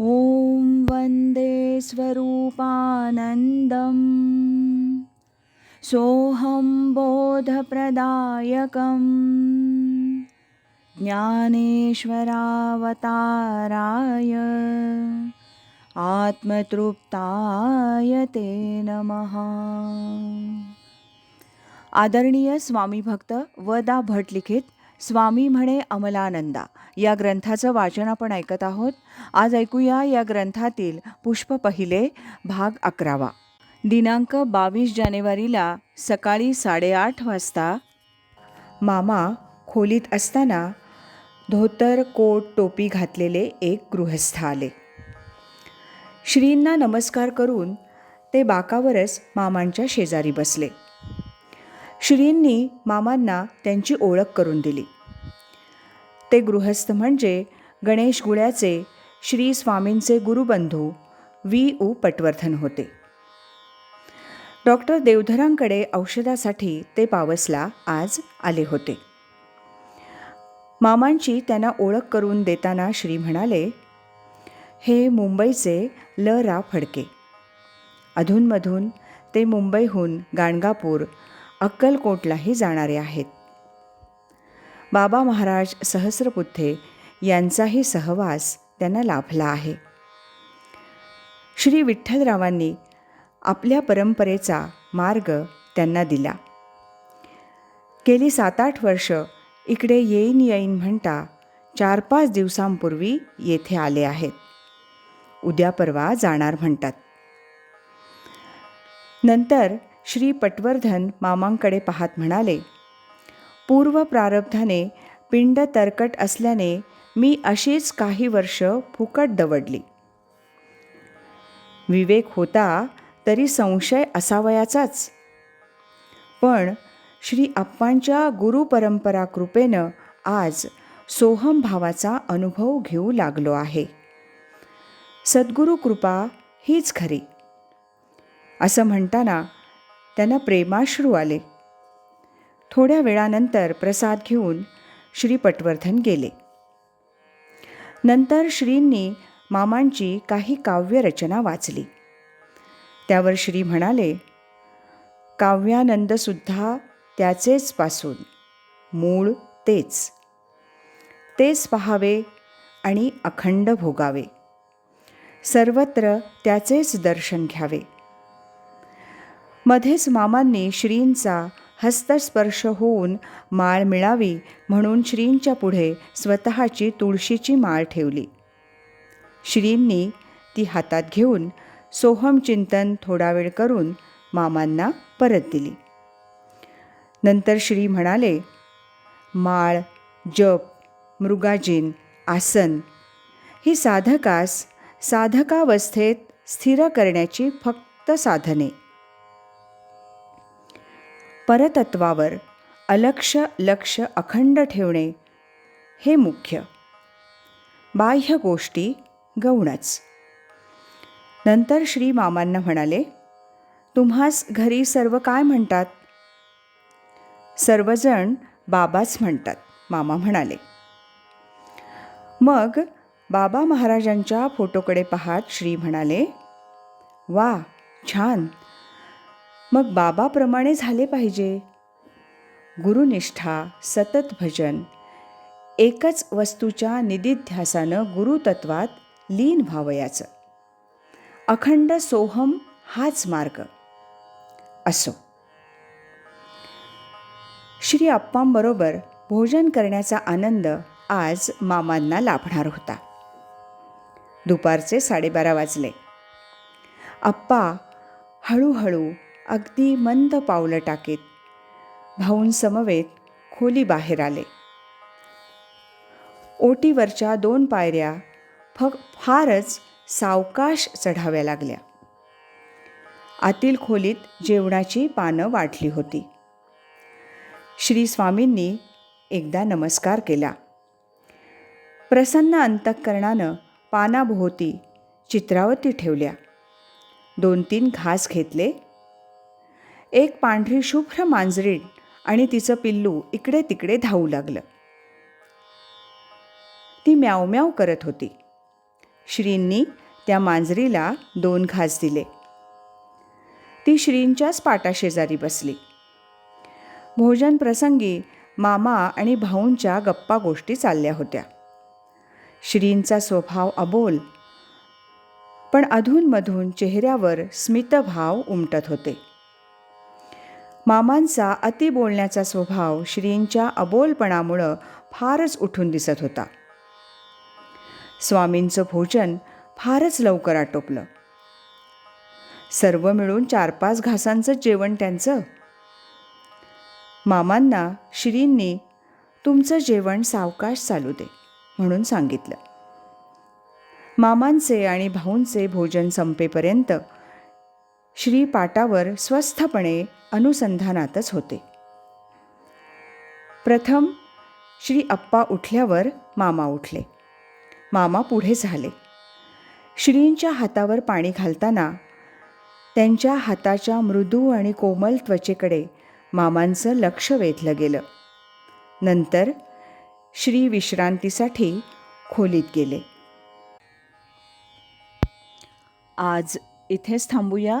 ॐ वन्दे स्वरूपानन्दम्। सोऽहं बोधप्रदायकम्। ज्ञानेश्वरावताराय आत्मतृप्ताय ते नमः। आदरणीय स्वामी भक्त वदा भट लिखित स्वामी म्हणे अमलानंदा. या ग्रंथाचं वाचन आपण ऐकत आहोत. आज ऐकूया या ग्रंथातील पुष्प पहिले भाग अकरावा. दिनांक बावीस जानेवारीला सकाळी साडेआठ वाजता मामा खोलीत असताना धोतर कोट टोपी घातलेले एक गृहस्थ आले. श्रींना नमस्कार करून ते बाकावरच मामांच्या शेजारी बसले. श्रींनी मामांना त्यांची ओळख करून दिली. ते गृहस्थ म्हणजे गणेश गुळ्याचे श्री स्वामींचे गुरुबंधू वी उ. पटवर्धन होते. डॉक्टर देवधरांकडे औषधासाठी ते पावसला आज आले होते. मामांची त्यांना ओळख करून देताना श्री म्हणाले हे मुंबईचे ल. रा. फडके. अधूनमधून ते मुंबईहून गाणगापूर अक्कलकोटलाही जाणारे आहेत. बाबा महाराज सहस्रबुद्धे यांचाही सहवास त्यांना लाभला आहे. श्री विठ्ठलरावांनी आपल्या परंपरेचा मार्ग त्यांना दिला. गेली सात आठ वर्ष इकडे येईन येईन म्हणता चार पाच दिवसांपूर्वी येथे आले आहेत. उद्या परवा जाणार म्हणतात. नंतर श्री पटवर्धन मामांकडे पाहत म्हणाले पूर्व प्रारब्धाने पिंड तरकट असल्याने मी अशीच काही वर्ष फुकट दवडली. विवेक होता तरी संशय असावयाचाच. पण श्री आप्पांच्या गुरुपरंपरा कृपेनं आज सोहम भावाचा अनुभव घेऊ लागलो आहे. सद्गुरु कृपा हीच खरी. असं म्हणताना त्यांना प्रेमाश्रू आले. थोड्या वेळानंतर प्रसाद घेऊन श्री पटवर्धन गेले. नंतर श्रींनी मामांची काही काव्यरचना वाचली. त्यावर श्री म्हणाले काव्यानंदसुद्धा त्याचेच पासून मूळ तेच. तेच पहावे आणि अखंड भोगावे. सर्वत्र त्याचेच दर्शन घ्यावे. मध्येच मामांनी श्रींचा हस्तस्पर्श होऊन माळ मिळावी म्हणून श्रींच्या पुढे स्वतःची तुळशीची माळ ठेवली. श्रींनी ती हातात घेऊन सोहम चिंतन थोडा वेळ करून मामांना परत दिली. नंतर श्री म्हणाले माळ जप मृगाजीन आसन ही साधकास साधकावस्थेत स्थिर करण्याची फक्त साधने परतत्वावर अलक्ष लक्ष अखंड ठेवणे हे मुख्य. बाह्य गोष्टी गौणच. नंतर श्री मामांना म्हणाले तुम्हास घरी सर्व काय म्हणतात? सर्वजण बाबाच म्हणतात मामा म्हणाले. मग बाबा महाराजांच्या फोटोकडे पाहत श्री म्हणाले वा छान! मग बाबाप्रमाणे झाले पाहिजे. गुरुनिष्ठा सतत भजन एकच वस्तूच्या निदिध्यासानं गुरुतत्वात लीन व्हावयाचं. अखंड सोहम हाच मार्ग. असो. श्री अप्पांबरोबर भोजन करण्याचा आनंद आज मामांना लाभणार होता. दुपारचे साडेबारा वाजले. अप्पा हळूहळू अगदी मंद पावलं टाकीत. भाऊंसमवेत खोली बाहेर आले. ओटीवरच्या दोन पायऱ्या फक फारच सावकाश चढाव्या लागल्या. आतील खोलीत जेवणाची पानं वाढली होती. श्री स्वामींनी एकदा नमस्कार केला. प्रसन्न अंतःकरणानं पानाभोवती चित्रावती ठेवल्या. दोन तीन घास घेतले. एक पांढरी शुभ्र मांजरीण आणि तिचं पिल्लू इकडे तिकडे धावू लागलं. ती म्याव म्याव करत होती. श्रींनी त्या मांजरीला दोन घास दिले. ती श्रींच्याच पाटाशेजारी बसली. भोजन प्रसंगी मामा आणि भाऊंच्या गप्पा गोष्टी चालल्या होत्या. श्रींचा स्वभाव अबोल पण अधूनमधून चेहऱ्यावर स्मितभाव उमटत होते. मामांचा अति बोलण्याचा स्वभाव श्रींच्या अबोलपणामुळं फारच उठून दिसत होता. स्वामींचं भोजन फारच लवकर आटोपलं. सर्व मिळून चार पाच घासांचं जेवण त्यांचं. मामांना श्रींनी तुमचं जेवण सावकाश चालू दे म्हणून सांगितलं. मामांचे आणि भाऊंचे भोजन संपेपर्यंत श्रीपाटावर स्वस्थपणे अनुसंधानातच होते. प्रथम श्री अप्पा उठल्यावर मामा उठले. मामा पुढे झाले. श्रींच्या हातावर पाणी घालताना त्यांच्या हाताच्या मृदू आणि कोमल त्वचेकडे मामांचं लक्ष वेधलं गेलं. नंतर श्री विश्रांतीसाठी खोलीत गेले. आज इथेच थांबूया.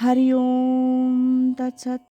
हरिओम तत्सत